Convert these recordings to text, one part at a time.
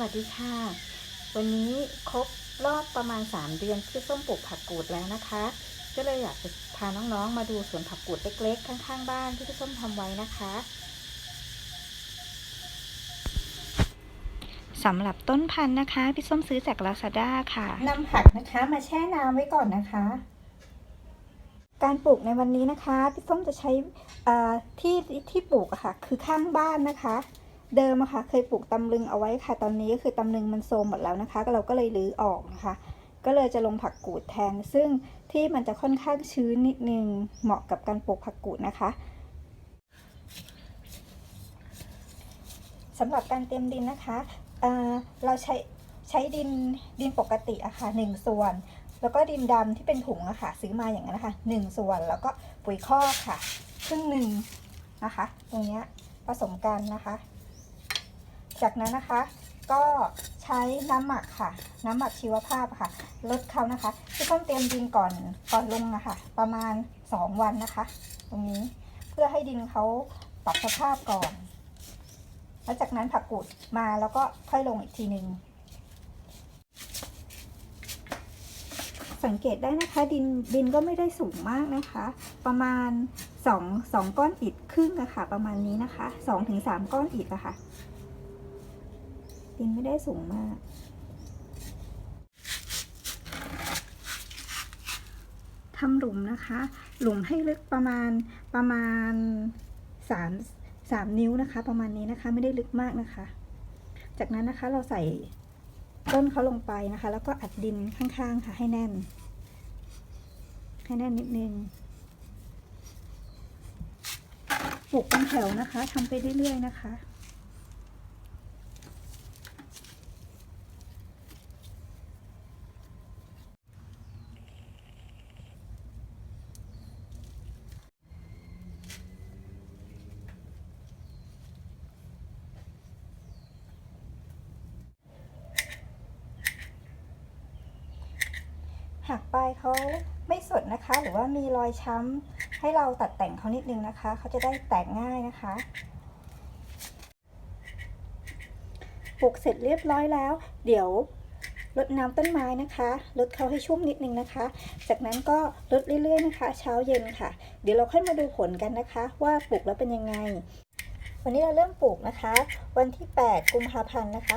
วัสดีค่ะ วันนี้ครบรอบประมาณ 3 เดือนที่ส้มปลูกผักกูดแล้วนะคะ ก็เลยอยากจะพาน้องๆมาดูสวนผักกูดเล็กๆ ข้างๆ บ้านที่พี่ส้มทำไว้นะคะสำหรับต้นพันธุ์นะคะพี่ส้มซื้อจาก Lazada ค่ะนำผักนะคะมาแช่น้ำไว้ก่อนนะคะ การปลูกในวันนี้นะคะพี่ส้มจะใช้ที่ที่ปลูกะค่ะ คือข้างบ้านนะคะ เดิมอะค่ะเคยปลูกตำลึงเอาไว้ค่ะ ตอนนี้ก็คือตำลึงมันโทรมหมดแล้วนะคะ เราก็เลยรื้อออกนะคะ ก็เลยจะลงผักกูดแทน ซึ่งที่มันจะค่อนข้างชื้นนิดนึง เหมาะกับการปลูกผักกูดนะคะสำหรับการเตรียมดินนะคะเเราใช้ใช้ดินดินปกติอะค่ะหนึ่งส่วน แล้วก็ดินดำที่เป็นถุงอะค่ะซื้อมาอย่างนั้นนะคะหนึ่งส่วน แล้วก็ปุ๋ยคอกค่ะ ครึ่งหนึ่งนะคะ ตรงนี้ผสมกันนะคะ จากนั้นนะคะก็ใช้น้ำหมักค่ะ น้ำหมักชีวภาพค่ะ ลดเขานะคะที่ต้องเตรียมดินก่อนก่อนลงนะคะ ประมาณ 2 วันนะคะ ตรงนี้เพื่อให้ดินเขาปรับสภาพก่อน แล้วจากนั้นผักกูดมาแล้วก็ค่อยลงอีกทีหนึ่งสังเกตได้นะคะดินดินก็ไม่ได้สูงมากนะคะ ประมาณ2 2ก้อนอิฐครึ่งอะค่ะ ประมาณนี้นะคะ2-3ก้อนอิฐอะค่ะ ดินไม่ได้สูงมาก ทำหลุมนะคะ หลุมให้ลึกประมาณประมาณสามสามนิ้วนะคะ ประมาณนี้นะคะไม่ได้ลึกมากนะคะ จากนั้นนะคะเราใส่ต้นเขาลงไปนะคะ แล้วก็อัดดินข้างๆค่ะให้แน่น ให้แน่นนิดนึงปลูกเป็นแถวนะคะทำไปเรื่อยๆนะคะ หากปลาย เขาไม่สดนะคะ หรือว่ามีรอยช้ำให้เราตัดแต่งเขานิดนึงนะคะ เขาจะได้แตกง่ายนะคะปลูกเสร็จเรียบร้อยแล้ว เดี๋ยวรดน้ำต้นไม้นะคะลดเขาให้ชุ่มนิดนึงนะคะ จากนั้นก็ลดเรื่อยๆนะคะ เช้าเย็นค่ะ เดี๋ยวเราค่อยมาดูผลกันนะคะ ว่าปลูกแล้วเป็นยังไง วันนี้เราเริ่มปลูกนะคะ วันที่ 8 กุมภาพันธ์นะคะ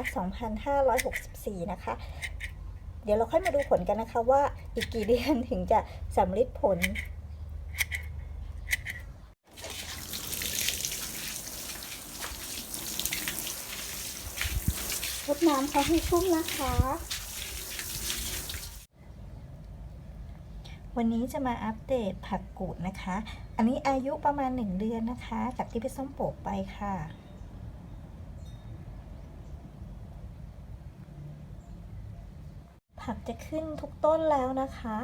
2564 นะคะ เดี๋ยวเราค่อยมาดูผลกันนะคะว่าอีกกี่เดือนถึงจะสำลิดผล รดน้ำเขาให้ชุ่มนะคะ วันนี้จะมาอัปเดตผักกูดนะคะ อันนี้อายุประมาณ 1 เดือนนะคะ จากที่พี่ส้มปลูกไปค่ะ ผักจะขึ้นทุกต้นแล้วนะคะ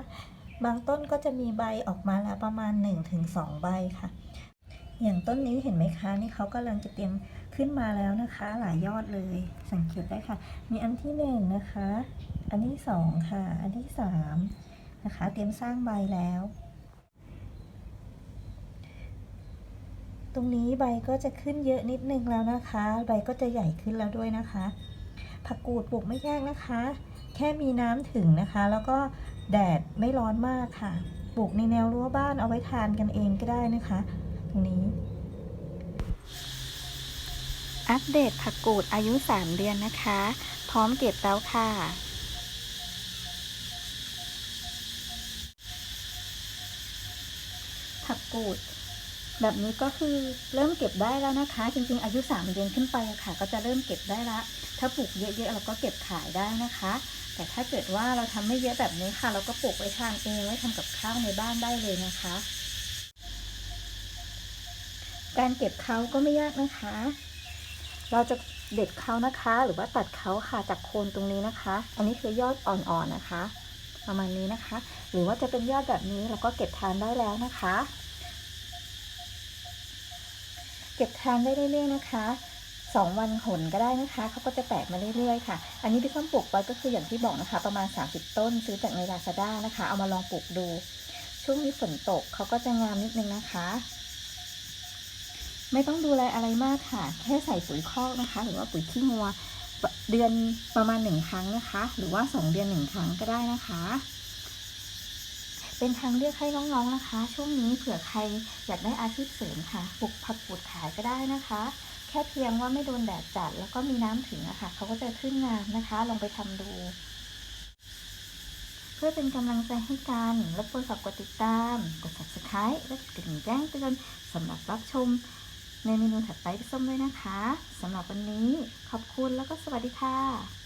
บางต้นก็จะมีใบออกมาแล้วประมาณ 1-2 ใบค่ะ อย่างต้นนี้เห็นไหมคะนี่เขากำลังจะเตรียมขึ้นมาแล้วนะคะ หลายยอดเลย สังเกตได้ค่ะ มีอันที่หนึ่งนะคะ อันที่สองค่ะ อันที่สามนะคะ เตรียมสร้างใบแล้ว ตรงนี้ใบก็จะขึ้นเยอะนิดนึงแล้วนะคะ ใบก็จะใหญ่ขึ้นแล้วด้วยนะคะ ผักกูดปลูกไม่ยากนะคะ แค่มีน้ำถึงนะคะ แล้วก็แดดไม่ร้อนมากค่ะ ปลูกในแนวรั้วบ้านเอาไว้ทานกันเองก็ได้นะคะ ตรงนี้ อัปเดตผักกูดอายุ 3 เดือนนะคะ พร้อมเก็บแล้วค่ะผักกูด แบบนี้ก็คือเริ่มเก็บได้แล้วนะคะ จริงๆ อายุ 3 เดือนขึ้นไปค่ะ ก็จะเริ่มเก็บได้ละ ถ้าปลูกเยอะๆเราก็เก็บขายได้นะคะ แต่ถ้าเกิดว่าเราทำไม่เยอะแบบนี้ค่ะ เราก็ปลูกไว้ทานเองไว้ทำกับข้าวในบ้านได้เลยนะคะ การเก็บเขาก็ไม่ยากนะคะ เราจะเด็ดเขานะคะ หรือว่าตัดเขาค่ะจากโคนตรงนี้นะคะ อันนี้คือยอดอ่อนๆนะคะ ประมาณนี้นะคะ หรือว่าจะเป็นยอดแบบนี้เราก็เก็บทานได้แล้วนะคะ เก็บทานได้เรื่อยๆนะคะ สองวันหนก็ได้นะคะเขาก็จะแตกมาเรื่อยๆค่ะ อันนี้ที่ส้มปลูกไว้ก็คืออย่างที่บอกนะคะ ประมาณ 30 ต้นซื้อจากในลาซาด้านะคะ เอามาลองปลูกดู ช่วงนี้ฝนตกเขาก็จะงามนิดนึงนะคะ ไม่ต้องดูแลอะไรมากค่ะ แค่ใส่ปุ๋ยคอกนะคะ หรือว่าปุ๋ยขี้งัวเดือนประมาณหนึ่งครั้งนะคะ หรือว่าสองเดือนหนึ่งครั้งก็ได้นะคะ เป็นทางเลือกให้น้องๆนะคะ ช่วงนี้เผื่อใครอยากได้อาชีพเสริมค่ะปลูกผักปลูกขายก็ได้นะคะ ค่เพียงว่าไม่โดนแดดจัด แล้วก็มีน้ำถึงอะค่ะเขาก็จะขึ้นงามนะคะ ลองไปทำดู เพื่อเป็นกำลังใจให้กันรบกวนฝากกดติดตาม กด subscribe และกดกระดิ่งแจ้งเตือนสำหรับรับชม ในเมนูถัดไปส้มด้วยนะคะสำหรับวันนี้ขอบคุณแล้วก็สวัสดีค่ะ